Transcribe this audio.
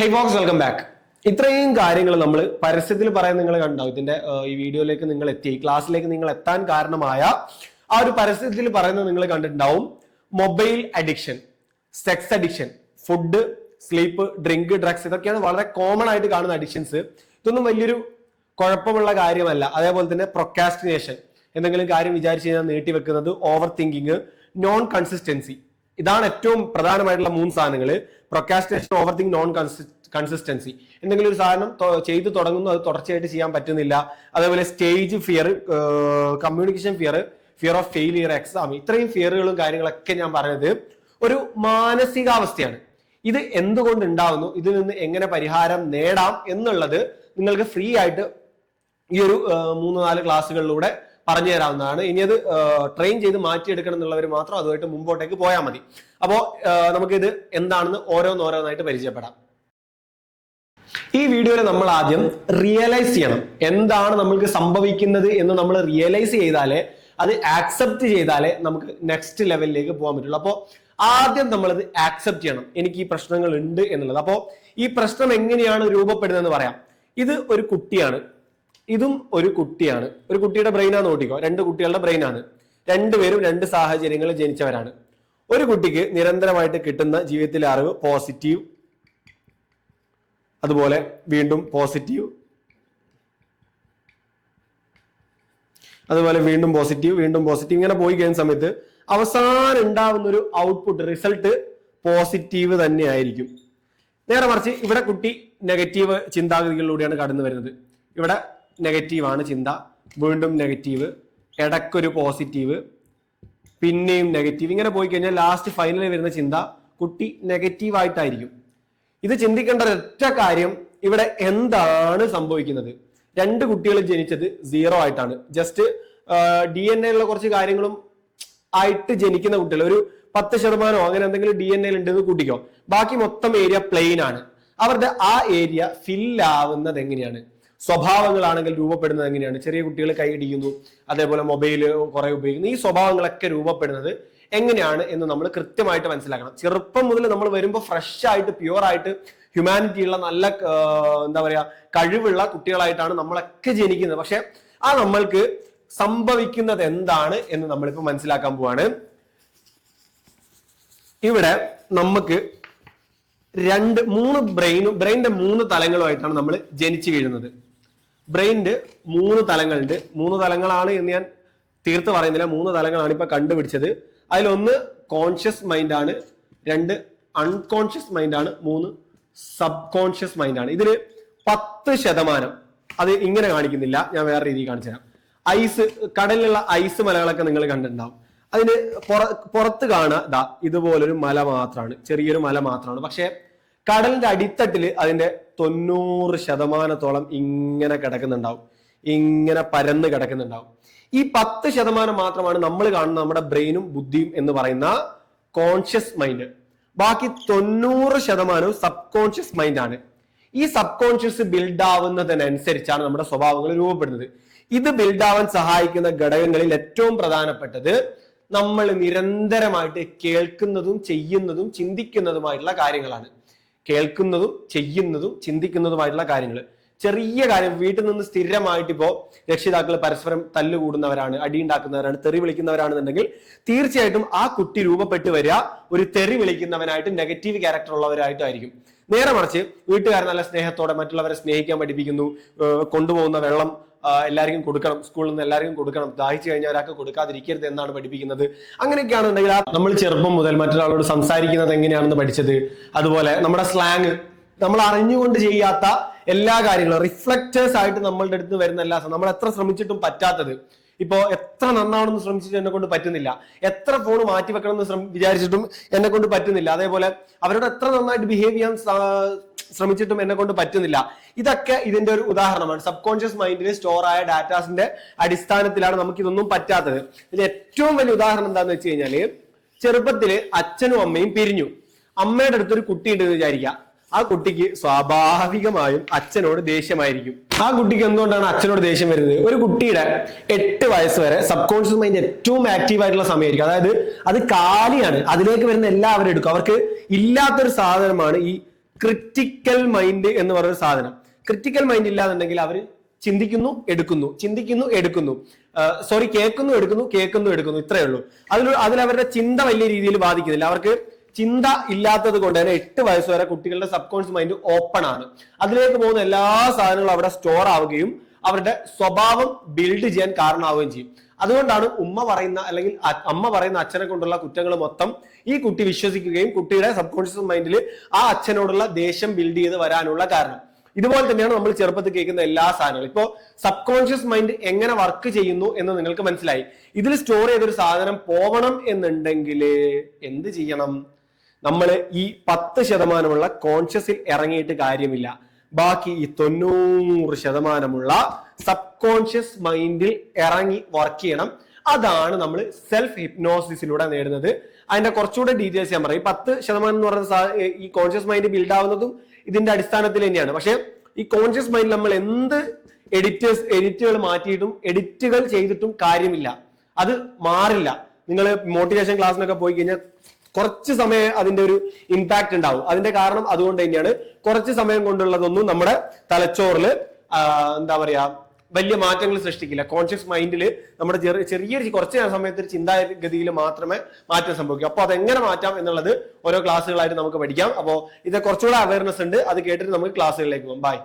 ഹേ box welcome back ഇത്രയും കാര്യങ്ങൾ നമ്മൾ പരസ്യത്തിൽ പറയാൻ നിങ്ങൾ കണ്ടാവും ഇതിന്റെ ഈ വീഡിയോയിലേക്ക് നിങ്ങൾ എത്തി. ക്ലാസ്സിലേക്ക് നിങ്ങൾ എത്താൻ കാരണമായ ആ ഒരു പരസ്യത്തിൽ പറയുന്നത് നിങ്ങൾ കണ്ടിട്ടുണ്ടാവും. Mobile addiction sex addiction food sleep drink drugs ഇതൊക്കെയാണ് വളരെ കോമൺ ആയിട്ട് കാണുന്ന അഡിക്ഷൻസ് ഇതൊന്നും വലിയൊരു കുഴപ്പമുള്ള കാര്യമല്ല. അതേപോലെ തന്നെ പ്രൊക്കാസ്റ്റിനേഷൻ എന്തെങ്കിലും കാര്യം വിചാരിച്ച് കഴിഞ്ഞാൽ നീട്ടി വെക്കുന്നത് ഓവർ തിങ്കിങ് നോൺ കൺസിസ്റ്റൻസി ഇതാണ് ഏറ്റവും പ്രധാനമായിട്ടുള്ള മൂന്ന് സാധനങ്ങൾ procrastination over thing non consistency എന്തെങ്കിലും ഒരു സാധനം ചെയ്ത് തുടങ്ങുന്നു അത് തുടർച്ചയായിട്ട് ചെയ്യാൻ പറ്റുന്നില്ല. അതേപോലെ stage fear communication fear fear of failure exam ഇത്രയും ഫിയറുകളും കാര്യങ്ങളൊക്കെ ഞാൻ പറഞ്ഞത് ഒരു മാനസികാവസ്ഥയാണ്. ഇത് എന്തുകൊണ്ട് ഉണ്ടാവുന്നു? ഇതിൽ നിന്ന് എങ്ങനെ പരിഹാരം നേടാം എന്നുള്ളത് നിങ്ങൾക്ക് ഫ്രീ ആയിട്ട് ഈ ഒരു മൂന്ന് നാല് ക്ലാസ്സുകളിലൂടെ പറഞ്ഞു തരാവുന്നതാണ്. ഇനി അത് ട്രെയിൻ ചെയ്ത് മാറ്റിയെടുക്കണം എന്നുള്ളവർ മാത്രം അതുമായിട്ട് മുമ്പോട്ടേക്ക് പോയാൽ മതി. അപ്പോൾ നമുക്കിത് എന്താണെന്ന് ഓരോന്നോരോന്നായിട്ട് പരിചയപ്പെടാം. ഈ വീഡിയോയിൽ നമ്മൾ ആദ്യം റിയലൈസ് ചെയ്യണം. എന്താണ് നമ്മൾക്ക് സംഭവിക്കുന്നത് എന്ന് നമ്മൾ റിയലൈസ് ചെയ്താലേ അത് ആക്സെപ്റ്റ് ചെയ്താലേ നമുക്ക് നെക്സ്റ്റ് ലെവലിലേക്ക് പോകാൻ പറ്റുള്ളൂ. അപ്പോൾ ആദ്യം നമ്മളത് ആക്സെപ്റ്റ് ചെയ്യണം. എനിക്ക് ഈ പ്രശ്നങ്ങൾ ഉണ്ട് എന്നുള്ളത്. അപ്പോൾ ഈ പ്രശ്നം എങ്ങനെയാണ് രൂപപ്പെടുന്നതെന്ന് പറയാം. ഇത് ഒരു കുട്ടിയാണ്. ഇതും ഒരു കുട്ടിയാണ്. ഒരു കുട്ടിയുടെ ബ്രെയിനാന്ന് നോട്ടിക്കോ രണ്ട് കുട്ടികളുടെ ബ്രെയിനാണ് രണ്ടുപേരും രണ്ട് സാഹചര്യങ്ങളിൽ ജനിച്ചവരാണ്. ഒരു കുട്ടിക്ക് നിരന്തരമായിട്ട് കിട്ടുന്ന ജീവിതത്തിലെ അറിവ് പോസിറ്റീവ് അതുപോലെ വീണ്ടും പോസിറ്റീവ് അതുപോലെ വീണ്ടും പോസിറ്റീവ് വീണ്ടും പോസിറ്റീവ് ഇങ്ങനെ പോയി കഴിയുന്ന സമയത്ത് അവസാനം ഉണ്ടാവുന്ന ഒരു ഔട്ട്പുട്ട് റിസൾട്ട് പോസിറ്റീവ് തന്നെ ആയിരിക്കും നേരെ മറിച്ച് ഇവിടെ കുട്ടി നെഗറ്റീവ് ചിന്താഗതികളിലൂടെയാണ് കടന്നു വരുന്നത് ഇവിടെ നെഗറ്റീവാണ് ചിന്ത. വീണ്ടും നെഗറ്റീവ്. ഇടക്കൊരു പോസിറ്റീവ്. പിന്നെയും നെഗറ്റീവ്. ഇങ്ങനെ പോയി കഴിഞ്ഞാൽ ലാസ്റ്റ് ഫൈനലിൽ വരുന്ന ചിന്ത കുട്ടി നെഗറ്റീവ് ആയിട്ടായിരിക്കും ഇത് ചിന്തിക്കേണ്ട ഒരൊറ്റ കാര്യം ഇവിടെ എന്താണ് സംഭവിക്കുന്നത്? രണ്ട് കുട്ടികൾ ജനിച്ചത് സീറോ ആയിട്ടാണ്. ജസ്റ്റ് ഡി എൻ എയിലുള്ള കുറച്ച് കാര്യങ്ങളും ആയിട്ട് ജനിക്കുന്ന കുട്ടികൾ. ഒരു പത്ത് ശതമാനമോ അങ്ങനെ എന്തെങ്കിലും ഡി എൻ എയിൽ ഉണ്ടെന്ന് കൂട്ടിക്കോ. ബാക്കി മൊത്തം ഏരിയ പ്ലെയിൻ ആണ്. അവരുടെ ആ ഏരിയ ഫില്ലാവുന്നത് എങ്ങനെയാണ്? സ്വഭാവങ്ങളാണെങ്കിൽ രൂപപ്പെടുന്നത് എങ്ങനെയാണ്? ചെറിയ കുട്ടികൾ കൈയിടിക്കുന്നു അതേപോലെ മൊബൈൽ കുറെ ഉപയോഗിക്കുന്നു. ഈ സ്വഭാവങ്ങളൊക്കെ രൂപപ്പെടുന്നത് എങ്ങനെയാണ് എന്ന് നമ്മൾ കൃത്യമായിട്ട് മനസ്സിലാക്കണം. ചെറുപ്പം മുതൽ നമ്മൾ വരുമ്പോൾ ഫ്രഷ് ആയിട്ട് പ്യുവർ ആയിട്ട് ഹ്യൂമാനിറ്റി ഉള്ള നല്ല എന്താ പറയുക കഴിവുള്ള കുട്ടികളായിട്ടാണ് നമ്മളൊക്കെ ജനിക്കുന്നത്. പക്ഷെ ആ നമ്മൾക്ക് സംഭവിക്കുന്നത് എന്താണ് എന്ന് നമ്മളിപ്പോൾ മനസ്സിലാക്കാൻ പോവാണ്. ഇവിടെ നമുക്ക് രണ്ട് മൂന്ന് ബ്രെയിനും ബ്രെയിനിന്റെ മൂന്ന് തലങ്ങളുമായിട്ടാണ് നമ്മൾ ജനിച്ചു വീഴുന്നത്. ബ്രെയിനിന്റെ മൂന്ന് തലങ്ങളുണ്ട്. മൂന്ന് തലങ്ങളാണ് എന്ന് ഞാൻ തീർത്ത് പറയുന്നില്ല. മൂന്ന് തലങ്ങളാണ് ഇപ്പൊ കണ്ടുപിടിച്ചത്. അതിലൊന്ന് കോൺഷ്യസ് മൈൻഡ് ആണ്. രണ്ട് അൺകോൺഷ്യസ് മൈൻഡ് ആണ്. മൂന്ന് സബ് കോൺഷ്യസ് മൈൻഡ് ആണ്. ഇതിൽ പത്ത് ശതമാനം. അത് ഇങ്ങനെ കാണിക്കുന്നില്ല. ഞാൻ വേറെ രീതിയിൽ കാണിച്ചു തരാം. ഐസ് കടലിലുള്ള ഐസ് മലകളൊക്കെ നിങ്ങൾ കണ്ടിട്ടുണ്ടാവും. അതിന് പുറ പുറത്ത് കാണുക ഇതാ ഇതുപോലൊരു മല മാത്രമാണ് ചെറിയൊരു മല മാത്രമാണ് പക്ഷെ കടലിന്റെ അടിത്തട്ടിൽ അതിന്റെ തൊണ്ണൂറ് ശതമാനത്തോളം ഇങ്ങനെ കിടക്കുന്നുണ്ടാവും. ഇങ്ങനെ പരന്ന് കിടക്കുന്നുണ്ടാവും. ഈ പത്ത് ശതമാനം മാത്രമാണ് നമ്മൾ കാണുന്ന നമ്മുടെ ബ്രെയിനും ബുദ്ധിയും എന്ന് പറയുന്ന കോൺഷ്യസ് മൈൻഡ് ബാക്കി തൊണ്ണൂറ് ശതമാനവും സബ് കോൺഷ്യസ് മൈൻഡ് ആണ്. ഈ സബ് കോൺഷ്യസ് ബിൽഡ് ആവുന്നതിനനുസരിച്ചാണ് നമ്മുടെ സ്വഭാവങ്ങൾ രൂപപ്പെടുന്നത്. ഇത് ബിൽഡ് ആവാൻ സഹായിക്കുന്ന ഘടകങ്ങളിൽ ഏറ്റവും പ്രധാനപ്പെട്ടത് നമ്മൾ നിരന്തരമായിട്ട് കേൾക്കുന്നതും ചെയ്യുന്നതും ചിന്തിക്കുന്നതുമായിട്ടുള്ള കാര്യങ്ങളാണ്. കേൾക്കുന്നതും ചെയ്യുന്നതും ചിന്തിക്കുന്നതുമായിട്ടുള്ള കാര്യങ്ങൾ ചെറിയ കാര്യം വീട്ടിൽ നിന്ന് സ്ഥിരമായിട്ട് ഇപ്പോ രക്ഷിതാക്കൾ പരസ്പരം തല്ലുകൂടുന്നവരാണ് അടിയുണ്ടാക്കുന്നവരാണ് തെറി വിളിക്കുന്നവരാണെന്നുണ്ടെങ്കിൽ തീർച്ചയായിട്ടും ആ കുട്ടി രൂപപ്പെട്ട് വരിക ഒരു തെറി വിളിക്കുന്നവനായിട്ട് നെഗറ്റീവ് ക്യാരക്ടർ ഉള്ളവരായിട്ടായിരിക്കും. നേരെ മറിച്ച് വീട്ടുകാർ നല്ല സ്നേഹത്തോടെ മറ്റുള്ളവരെ സ്നേഹിക്കാൻ പഠിപ്പിക്കുന്നു കൊണ്ടുപോകുന്ന വെള്ളം എല്ലാവർക്കും കൊടുക്കണം സ്കൂളിൽ നിന്ന് എല്ലാവർക്കും കൊടുക്കണം ദാഹിച്ചു കഴിഞ്ഞാൽ ഒരാൾക്ക് കൊടുക്കാതിരിക്കരുത് എന്നാണ് പഠിപ്പിക്കുന്നത്. അങ്ങനെയൊക്കെയാണെന്നുണ്ടെങ്കിൽ ആ നമ്മൾ ചെറുപ്പം മുതൽ മറ്റൊരാളോട് സംസാരിക്കുന്നത് എങ്ങനെയാണെന്ന് പഠിച്ചത്. അതുപോലെ നമ്മുടെ സ്ലാങ് നമ്മൾ അറിഞ്ഞുകൊണ്ട് ചെയ്യാത്ത എല്ലാ കാര്യങ്ങളും റിഫ്ലക്റ്റേഴ്സ് ആയിട്ട് നമ്മളുടെ അടുത്ത് വരുന്ന എല്ലാ നമ്മൾ എത്ര ശ്രമിച്ചിട്ടും പറ്റാത്തത്. ഇപ്പോ എത്ര നന്നാവണമെന്ന് ശ്രമിച്ചിട്ട് എന്നെ കൊണ്ട് പറ്റുന്നില്ല. എത്ര ഫോൺ മാറ്റി വെക്കണം എന്ന് വിചാരിച്ചിട്ടും എന്നെ കൊണ്ട് പറ്റുന്നില്ല. അതേപോലെ അവരോട് എത്ര നന്നായിട്ട് ബിഹേവ് ചെയ്യാൻ ശ്രമിച്ചിട്ടും എന്നെ കൊണ്ട് പറ്റുന്നില്ല. ഇതൊക്കെ ഇതിന്റെ ഒരു ഉദാഹരണമാണ്. സബ് കോൺഷ്യസ് മൈൻഡിൽ സ്റ്റോർ ആയ ഡാറ്റാസിന്റെ അടിസ്ഥാനത്തിലാണ് നമുക്ക് ഇതൊന്നും പറ്റാത്തത്. ഇതിൽ ഏറ്റവും വലിയ ഉദാഹരണം എന്താന്ന് വെച്ച് കഴിഞ്ഞാൽ ചെറുപ്പത്തിൽ അച്ഛനും അമ്മയും പിരിഞ്ഞു. അമ്മയുടെ അടുത്തൊരു കുട്ടി ഉണ്ടെന്ന് വിചാരിക്കുക. ആ കുട്ടിക്ക് സ്വാഭാവികമായും അച്ഛനോട് ദേഷ്യമായിരിക്കും. ആ കുട്ടിക്ക് എന്തുകൊണ്ടാണ് അച്ഛനോട് ദേഷ്യം വരുന്നത്? ഒരു കുട്ടിയുടെ എട്ട് വയസ്സ് വരെ സബ് കോൺഷ്യസ് മൈൻഡ് ഏറ്റവും ആക്റ്റീവ് ആയിട്ടുള്ള സമയമായിരിക്കും. അതായത് അത് കാലിയാണ്. അതിലേക്ക് വരുന്ന എല്ലാവരും എടുക്കും. അവർക്ക് ഇല്ലാത്തൊരു സാധനമാണ് ഈ ക്രിറ്റിക്കൽ മൈൻഡ് എന്ന് പറയുന്ന സാധനം. ക്രിറ്റിക്കൽ മൈൻഡ് ഇല്ലാന്നുണ്ടെങ്കിൽ അവർ ചിന്തിക്കുന്നു എടുക്കുന്നു. ചിന്തിക്കുന്നു എടുക്കുന്നു. സോറി കേൾക്കുന്നു എടുക്കുന്നു കേൾക്കുന്നു എടുക്കുന്നു. ഇത്രയേ ഉള്ളൂ. അതിൽ അവരുടെ ചിന്ത വലിയ രീതിയിൽ ബാധിക്കുന്നില്ല. അവർക്ക് ചിന്ത ഇല്ലാത്തത് കൊണ്ട് തന്നെ എട്ട് വയസ്സ് വരെ കുട്ടികളുടെ സബ് കോൺഷ്യസ് മൈൻഡ് ഓപ്പൺ ആണ്. അതിലേക്ക് പോകുന്ന എല്ലാ സാധനങ്ങളും അവിടെ സ്റ്റോർ ആവുകയും അവരുടെ സ്വഭാവം ബിൽഡ് ചെയ്യാൻ കാരണമാവുകയും ചെയ്യും. അതുകൊണ്ടാണ് ഉമ്മ പറയുന്ന അല്ലെങ്കിൽ അമ്മ പറയുന്ന അച്ഛനെ കൊണ്ടുള്ള കുറ്റങ്ങൾ മൊത്തം ഈ കുട്ടി വിശ്വസിക്കുകയും കുട്ടിയുടെ സബ് കോൺഷ്യസ് മൈൻഡിൽ ആ അച്ഛനോടുള്ള ദേഷ്യം ബിൽഡ് ചെയ്ത് വരാനുള്ള കാരണം. ഇതുപോലെ തന്നെയാണ് നമ്മൾ ചെറുപ്പത്തിൽ കേൾക്കുന്ന എല്ലാ സാധനങ്ങളും. ഇപ്പോ സബ് കോൺഷ്യസ് മൈൻഡ് എങ്ങനെ വർക്ക് ചെയ്യുന്നു എന്ന് നിങ്ങൾക്ക് മനസ്സിലായി. ഇതിൽ സ്റ്റോർ ചെയ്തൊരു സാധനം പോവണം എന്നുണ്ടെങ്കിൽ എന്ത് ചെയ്യണം? നമ്മൾ ഈ പത്ത് ശതമാനമുള്ള കോൺഷ്യസിൽ ഇറങ്ങിയിട്ട് കാര്യമില്ല. ബാക്കി ഈ തൊണ്ണൂറ് ശതമാനമുള്ള സബ് കോൺഷ്യസ് മൈൻഡിൽ ഇറങ്ങി വർക്ക് ചെയ്യണം. അതാണ് നമ്മൾ സെൽഫ് ഹിപ്നോസിസിലൂടെ നേടുന്നത്. അതിന്റെ കുറച്ചുകൂടെ ഡീറ്റെയിൽസ് ഞാൻ പറയും. പത്ത് ശതമാനം എന്ന് പറയുന്ന ഈ കോൺഷ്യസ് മൈൻഡ് ബിൽഡ് ആവുന്നതും ഇതിന്റെ അടിസ്ഥാനത്തിൽ തന്നെയാണ്. പക്ഷെ ഈ കോൺഷ്യസ് മൈൻഡിൽ നമ്മൾ എന്ത് എഡിറ്റേഴ്സ് എഡിറ്റുകൾ മാറ്റിയിട്ടും എഡിറ്റുകൾ ചെയ്തിട്ടും കാര്യമില്ല. അത് മാറില്ല. നിങ്ങൾ മോട്ടിവേഷൻ ക്ലാസ്സിനൊക്കെ പോയി കഴിഞ്ഞാൽ കുറച്ച് സമയം അതിന്റെ ഒരു ഇമ്പാക്ട് ഉണ്ടാവും. അതിന്റെ കാരണം അതുകൊണ്ട് തന്നെയാണ് കുറച്ച് സമയം കൊണ്ടുള്ളതൊന്നും നമ്മുടെ തലച്ചോറിൽ എന്താ പറയാ വലിയ മാറ്റങ്ങൾ സൃഷ്ടിക്കില്ല. കോൺഷ്യസ് മൈൻഡിൽ നമ്മുടെ ചെറിയ ചെറിയ കുറച്ച് സമയത്ത് ചിന്താഗതിയിൽ മാത്രമേ മാറ്റം സംഭവിക്കൂ. അപ്പോൾ അതെങ്ങനെ മാറ്റാം എന്നുള്ളത് ഓരോ ക്ലാസ്സുകളായിട്ട് നമുക്ക് പഠിക്കാം. അപ്പോൾ ഇത് കുറച്ചുകൂടെ അവയർനെസ് ഉണ്ട്. അത് കേട്ടിട്ട് നമുക്ക് ക്ലാസ്സുകളിലേക്ക് പോകാം. ബൈ